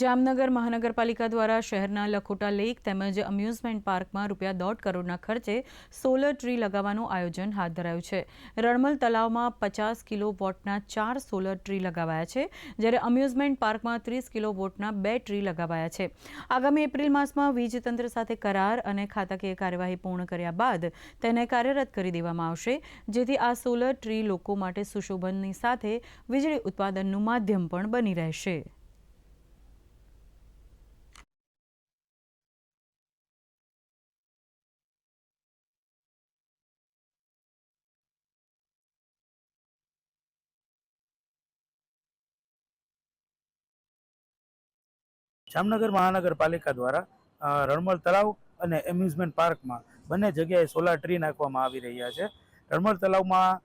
જામનગર મહાનગરપાલિકા દ્વારા શહેરના લખોટા લેક તેમજ અમ્યુઝમેન્ટ પાર્કમાં રૂપિયા દોઢ કરોડના ખર્ચે સોલર ટ્રી લગાવવાનું આયોજન હાથ ધરાયું છે. રણમલ તલાવમાં પચાસ કિલો વોટના ચાર સોલર ટ્રી લગાવાયા છે, જ્યારે અમ્યુઝમેન્ટ પાર્કમાં ત્રીસ કિલો વોટના બે ટ્રી લગાવાયા છે. આગામી એપ્રિલ માસમાં વીજતંત્ર સાથે કરાર અને ખાતાકીય કાર્યવાહી પૂર્ણ કર્યા બાદ તેને કાર્યરત કરી દેવામાં આવશે, જેથી આ સોલર ટ્રી લોકો માટે સુશોભનની સાથે વીજળી ઉત્પાદનનું માધ્યમ પણ બની રહેશે. જામનગર મહાનગરપાલિકા દ્વારા રણમલ તળાવ અને એમ્યુઝમેન્ટ પાર્કમાં બંને જગ્યાએ સોલાર ટ્રી નાખવામાં આવી રહ્યા છે. રણમલ તળાવમાં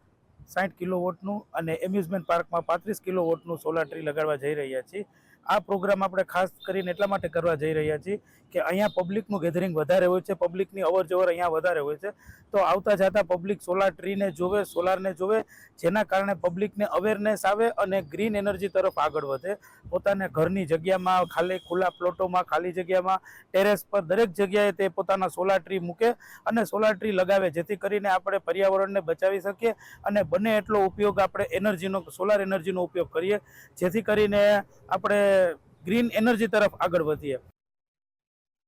સાઠ કિલો વોટનું અને એમ્યુઝમેન્ટ પાર્કમાં પાંત્રીસ કિલો વોટનું સોલાર ટ્રી લગાડવા જઈ રહ્યા છીએ. આ પ્રોગ્રામ આપણે ખાસ કરીને એટલા માટે કરવા જઈ રહ્યા છીએ કે અહીંયા પબ્લિકનું ગેધરિંગ વધારે હોય છે, પબ્લિકની અવર જવર અહીંયા વધારે હોય છે. તો આવતા જતા પબ્લિક સોલાર ટ્રીને જોવે સોલારને જોવે, જેના કારણે પબ્લિકને અવેરનેસ આવે અને ગ્રીન એનર્જી તરફ આગળ વધે. પોતાને ઘરની જગ્યામાં, ખાલી ખુલ્લા પ્લોટોમાં, ખાલી જગ્યામાં ટેરેસ પર દરેક જગ્યાએ તે પોતાના સોલાર ટ્રી મૂકે અને સોલાર ટ્રી લગાવે, જેથી કરીને આપણે પર્યાવરણને બચાવી શકીએ અને બને એટલો ઉપયોગ આપણે એનર્જીનો સોલાર એનર્જીનો ઉપયોગ કરીએ. જેથી કરીને આપણે ગ્રીન એનર્જી તરફ આગળ વધીએ.